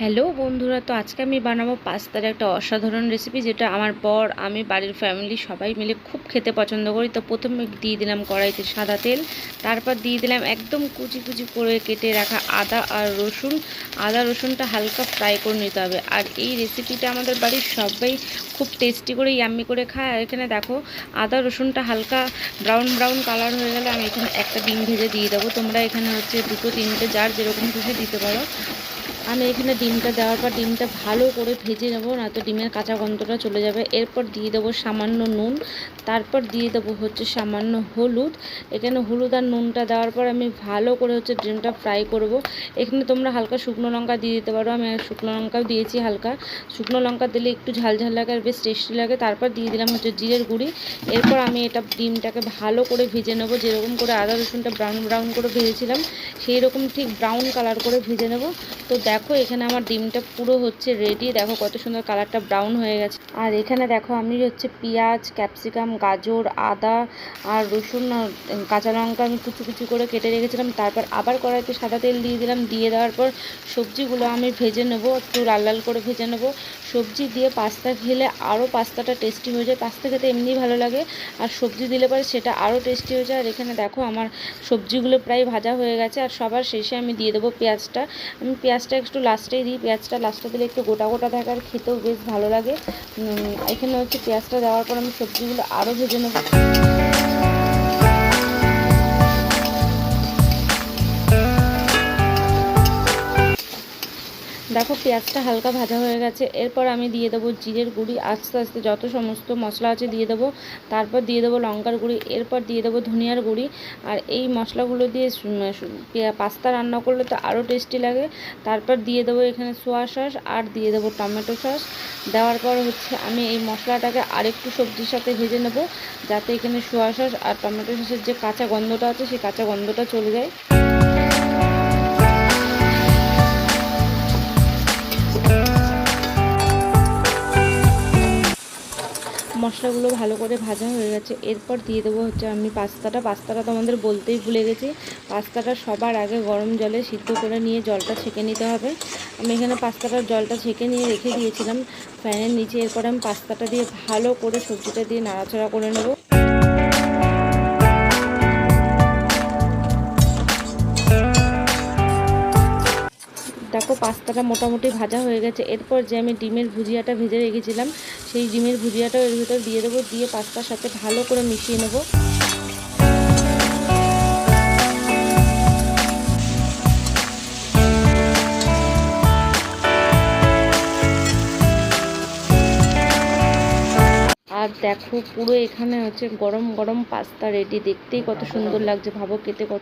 Hello বন্ধুরা, তো আজকে আমি বানাবো পাস্তার একটা অসাধারণ রেসিপি যেটা আমার বর, আমি, বাড়ির ফ্যামিলি সবাই মিলে খুব খেতে পছন্দ করি। তো প্রথমে দিয়ে দিলাম কড়াইতে সাদা তেল, তারপর দিয়ে দিলাম একদম কুচি কুচি করে কেটে রাখা আদা আর রসুন। আদা, রসুনটা হালকা ফ্রাই করে নিতে হবে। আর এই রেসিপিটা আমাদের বাড়ির সবাই খুব টেস্টি করে ইয়াম্মি করে খায়। আর এখানে দেখো, আদা, রসুনটা হালকা ব্রাউন ব্রাউন কালার হয়ে গেলে আমি এখানে একটা ডিম ভেজে দিয়ে দেবো। তোমরা এখানে হচ্ছে দুটো, তিনটে, যার যেরকম খুশি দিতে পারো। আমি এখানে ডিমটা দেওয়ার পর ডিমটা ভালো করে ভেজে নেব না তো ডিমের কাঁচা গন্ধটা চলে যাবে। এরপর দিয়ে দেবো সামান্য নুন, তারপর দিয়ে দেবো হচ্ছে সামান্য হলুদ। এখানে হলুদ আর নুনটা দেওয়ার পর আমি ভালো করে হচ্ছে ডিমটা ফ্রাই করব। এখানে তোমরা হালকা শুকনো লঙ্কা দিয়ে দিতে পারো, আমি শুকনো লঙ্কাও দিয়েছি হালকা। শুকনো লঙ্কা দিলে একটু ঝাল ঝাল লাগে আর বেশ টেস্টি লাগে। তারপর দিয়ে দিলাম হচ্ছে জিরের গুঁড়ি। এরপর আমি এটা ডিমটাকে ভালো করে ভেজে নেব, যেরকম করে আদা রসুনটা ব্রাউন ব্রাউন করে ভেজেছিলাম সেই রকম ঠিক ব্রাউন কালার করে ভেজে নেব। তো দেখো এখানে আমার ডিমটা পুরো হচ্ছে রেডি দেখো কত সুন্দর কালারটা ব্রাউন হয়ে গেছে। আর এখানে দেখো, আমি হচ্ছে পেঁয়াজ ক্যাপসিকাম গাজর, আদা আর রসুন কাঁচা লঙ্কা আমি কুচু কুচু করে কেটে রেখেছিলাম। তারপর আবার কড়াইতে সাদা তেল দিয়ে দিলাম। দিয়ে দেওয়ার পর সবজিগুলো আমি ভেজে নেব, একটু লাল লাল করে ভেজে নেব। সবজি দিয়ে পাস্তা খেলে আরও পাস্তাটা টেস্টি হয়ে যায়। পাস্তা খেতে এমনিই ভালো লাগে। আর সবজি দিলে পরে সেটা আরও টেস্টি হয়ে যায়। আর এখানে দেখো, আমার সবজিগুলো প্রায় ভাজা হয়ে গেছে। আর সবার শেষে আমি দিয়ে দেবো পেঁয়াজটা। আমি পেঁয়াজটা একটু লাস্টে দিই, পেঁয়াজটা লাস্টে দিলে একটু গোটা গোটা থাকার খেতেও বেশ ভালো লাগে। এখানে হচ্ছে পেঁয়াজটা দেওয়ার পর আমি সবজিগুলো আরও ভেজে নেব। দেখো, পেঁয়াজটা হালকা ভাজা হয়ে গেছে। এরপর আমি দিয়ে দেবো জিরের গুঁড়ি, আস্তে আস্তে যত সমস্ত মশলা আছে দিয়ে দেবো। তারপর দিয়ে দেবো লঙ্কার গুঁড়ি, এরপর দিয়ে দেবো ধনিয়ার গুঁড়ি। আর এই মশলাগুলো দিয়ে পাস্তা রান্না করলে তো আরও টেস্টি লাগে। তারপর দিয়ে দেবো এখানে সোয়া সস আর দিয়ে দেবো টমেটো সস। দেওয়ার পর হচ্ছে আমি এই মশলাটাকে আরেকটু সবজির সাথে ভেজে নেব, যাতে এখানে সোয়া সস আর টমেটো সসের যে কাঁচা গন্ধটা আছে, সেই কাঁচা গন্ধটা চলে যায়। মশলাগুলো ভালো করে ভাজা হয়ে গেছে। এরপর দিয়ে দেবো হচ্ছে আমি পাস্তাটা। পাস্তাটা তোমাদের বলতেই ভুলে গেছি। পাস্তাটা সবার আগে গরম জলে সিদ্ধ করে নিয়ে জলটা ছেঁকে নিতে হবে। আমি এখানে পাস্তাটার জলটা ছেঁকে নিয়ে রেখে দিয়েছিলাম ফ্যানের নিচে। এরপর আমি পাস্তাটা দিয়ে ভালো করে সবজিটা দিয়ে নাড়াচাড়া করে নেব। দেখো পাস্তাটা মোটামুটি ভাজা হয়ে গেছে। এরপর যে আমি ডিমের ভুজিয়াটা ভেজে রেখেছিলাম, সেই ডিমের ভুজিয়াটাও এর ভিতর দিয়ে দেবো, দিয়ে পাস্তার সাথে ভালো করে মিশিয়ে নেব। আর দেখো পুরো এখানে হচ্ছে গরম গরম পাস্তা রেডি। দেখতেই কত সুন্দর লাগছে, ভাবো খেতে কত